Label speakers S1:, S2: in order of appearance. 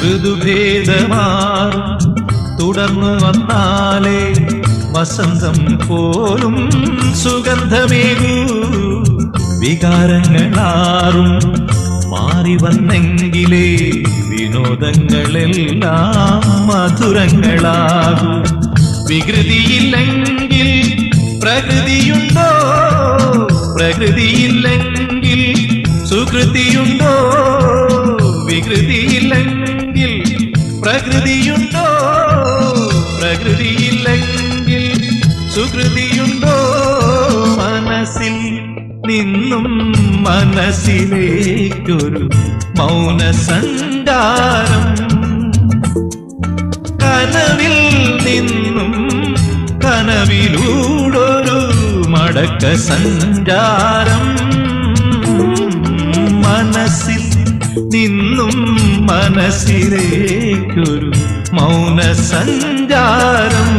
S1: ഋതുഭേദമാറും. തുടർന്നു വന്നാലേ വസന്തം പോലും സുഗന്ധമേകൂ. വികാരങ്ങളാറും മാറി വന്നെങ്കിലേ വിനോദങ്ങളെല്ലാം മധുരങ്ങളാകും. വികൃതിയില്ലെങ്കിൽ പ്രകൃതിയുണ്ടോ? പ്രകൃതിയില്ലെങ്കിൽ സുകൃതിയുണ്ടോ? വികൃതിയില്ലെങ്കിൽ പ്രകൃതിയുണ്ടോ? പ്രകൃതിയില്ലെങ്കിൽ സുകൃതിയുണ്ടോ? മനസ്സിൽ നിന്നും മനസ്സിലേക്കൊരു മൗന സഞ്ചാരം കനവിൽ നിന്നും കനവിലൂടൊരു മടക്ക സഞ്ചാരം മനസ്സിൽ നിന്നും മനസ്സിലേക്കൊരു മൗന സഞ്ചാരം